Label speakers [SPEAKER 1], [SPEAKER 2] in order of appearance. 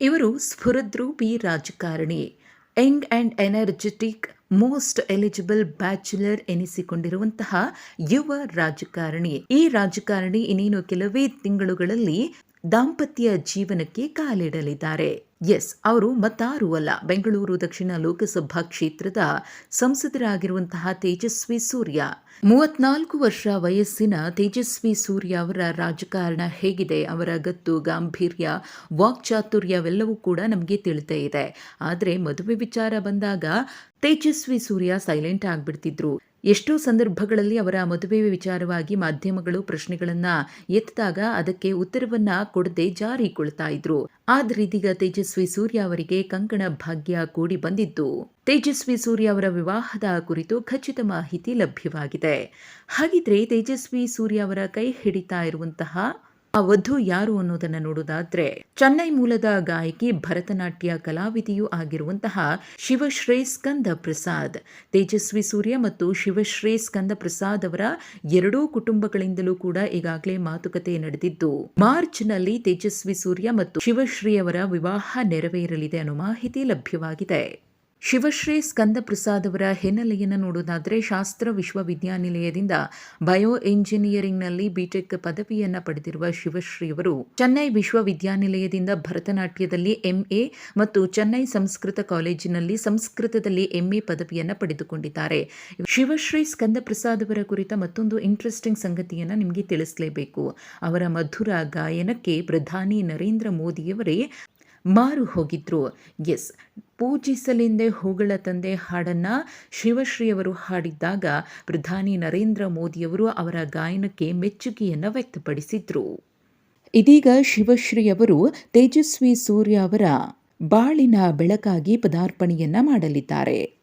[SPEAKER 1] ಇವರು ಸ್ಫುರದ್ರೂಪಿ ರಾಜಕಾರಣಿ, young and energetic, most eligible bachelor ಎನಿಸಿಕೊಂಡಿರುವಂತಹ ಯುವ ರಾಜಕಾರಣಿ. ಈ ರಾಜಕಾರಣಿ ಇನ್ನೇನು ಕೆಲವೇ ತಿಂಗಳುಗಳಲ್ಲಿ ದಾಂಪತ್ಯ ಜೀವನಕ್ಕೆ ಕಾಲಿಡಲಿದ್ದಾರೆ. ಎಸ್, ಅವರು ಮತ್ತಾರೂ ಅಲ್ಲ. ಬೆಂಗಳೂರು ದಕ್ಷಿಣ ಲೋಕಸಭಾ ಕ್ಷೇತ್ರದ ಸಂಸದರಾಗಿರುವಂತಹ ತೇಜಸ್ವಿ ಸೂರ್ಯ. ಮೂವತ್ನಾಲ್ಕು ವರ್ಷ ವಯಸ್ಸಿನ ತೇಜಸ್ವಿ ಸೂರ್ಯ ಅವರ ರಾಜಕಾರಣ ಹೇಗಿದೆ? ಅವರ ಗತ್ತು, ಗಾಂಭೀರ್ಯ ವಾಕ್ಚಾತುರ್ಯವೆಲ್ಲವೂ ಕೂಡ ನಮಗೆ ತಿಳಿದೇ ಇದೆ. ಆದರೆ ಮದುವೆ ವಿಚಾರ ಬಂದಾಗ ತೇಜಸ್ವಿ ಸೂರ್ಯ ಸೈಲೆಂಟ್ ಆಗಿಬಿಡ್ತಿದ್ರು. ಎಷ್ಟೋ ಸಂದರ್ಭಗಳಲ್ಲಿ ಅವರ ಮದುವೆ ವಿಚಾರವಾಗಿ ಮಾಧ್ಯಮಗಳು ಪ್ರಶ್ನೆಗಳನ್ನು ಎತ್ತಿದಾಗ ಅದಕ್ಕೆ ಉತ್ತರವನ್ನ ಕೊಡದೆ ಜಾರಿಕೊಳ್ತಾ ಇದ್ರು. ಆದ್ರೆ ಇದೀಗ ತೇಜಸ್ವಿ ಸೂರ್ಯ ಅವರಿಗೆ ಕಂಕಣ ಭಾಗ್ಯ ಕೂಡಿ ಬಂದಿದ್ದು. ತೇಜಸ್ವಿ ಸೂರ್ಯ ಅವರ ವಿವಾಹದ ಕುರಿತು ಖಚಿತ ಮಾಹಿತಿ ಲಭ್ಯವಾಗಿದೆ. ಹಾಗಿದ್ರೆ ತೇಜಸ್ವಿ ಸೂರ್ಯ ಅವರ ಕೈ ಹಿಡಿತಾ ಇರುವಂತಹ ಆ ವಧು ಯಾರು ಅನ್ನೋದನ್ನ ನೋಡೋದಾದ್ರೆ ಚೆನ್ನೈ ಮೂಲದ ಗಾಯಕಿ ಭರತನಾಟ್ಯ ಕಲಾವಿದೆಯೂ ಆಗಿರುವಂತಹ ಶಿವಶ್ರೀ ಸ್ಕಂದ ಪ್ರಸಾದ್. ತೇಜಸ್ವಿ ಸೂರ್ಯ ಮತ್ತು ಶಿವಶ್ರೀ ಸ್ಕಂದ ಪ್ರಸಾದ್ ಅವರ ಎರಡೂ ಕುಟುಂಬಗಳಿಂದಲೂ ಕೂಡ ಈಗಾಗಲೇ ಮಾತುಕತೆ ನಡೆದಿದ್ದು, ಮಾರ್ಚ್ನಲ್ಲಿ ತೇಜಸ್ವಿ ಸೂರ್ಯ ಮತ್ತು ಶಿವಶ್ರೀ ಅವರ ವಿವಾಹ ನೆರವೇರಲಿದೆ ಅನ್ನೋ ಮಾಹಿತಿ ಲಭ್ಯವಾಗಿದೆ. ಶಿವಶ್ರೀ ಸ್ಕಂದ ಪ್ರಸಾದ್ ಅವರ ಹಿನ್ನೆಲೆಯನ್ನು ನೋಡೋದಾದರೆ ಶಾಸ್ತ್ರ ವಿಶ್ವವಿದ್ಯಾನಿಲಯದಿಂದ ಬಯೋ ಎಂಜಿನಿಯರಿಂಗ್ನಲ್ಲಿ ಬಿಟೆಕ್ ಪದವಿಯನ್ನು ಪಡೆದಿರುವ ಶಿವಶ್ರೀ ಅವರು ಚೆನ್ನೈ ವಿಶ್ವವಿದ್ಯಾನಿಲಯದಿಂದ ಭರತನಾಟ್ಯದಲ್ಲಿ ಎಂಎ ಮತ್ತು ಚೆನ್ನೈ ಸಂಸ್ಕೃತ ಕಾಲೇಜಿನಲ್ಲಿ ಸಂಸ್ಕೃತದಲ್ಲಿ ಎಂಎ ಪದವಿಯನ್ನು ಪಡೆದುಕೊಂಡಿದ್ದಾರೆ. ಶಿವಶ್ರೀ ಸ್ಕಂದ ಪ್ರಸಾದ್ ಅವರ ಕುರಿತ ಮತ್ತೊಂದು ಇಂಟ್ರೆಸ್ಟಿಂಗ್ ಸಂಗತಿಯನ್ನು ನಿಮಗೆ ತಿಳಿಸಲೇಬೇಕು. ಅವರ ಮಧುರ ಗಾಯನಕ್ಕೆ ಪ್ರಧಾನಿ ನರೇಂದ್ರ ಮೋದಿಯವರೇ ಮಾರು ಹೋಗಿದ್ರು. ಎಸ್, ಪೂಜಿಸಲೆಂದೇ ಹೂಗಳ ತಂದೆ ಹಾಡನ್ನು ಶಿವಶ್ರೀಯವರು ಹಾಡಿದ್ದಾಗ ಪ್ರಧಾನಿ ನರೇಂದ್ರ ಮೋದಿಯವರು ಅವರ ಗಾಯನಕ್ಕೆ ಮೆಚ್ಚುಗೆಯನ್ನು ವ್ಯಕ್ತಪಡಿಸಿದ್ರು. ಇದೀಗ ಶಿವಶ್ರೀಯವರು ತೇಜಸ್ವಿ ಸೂರ್ಯ ಅವರ ಬಾಳಿನ ಬೆಳಕಾಗಿ ಪದಾರ್ಪಣೆಯನ್ನ ಮಾಡಲಿದ್ದಾರೆ.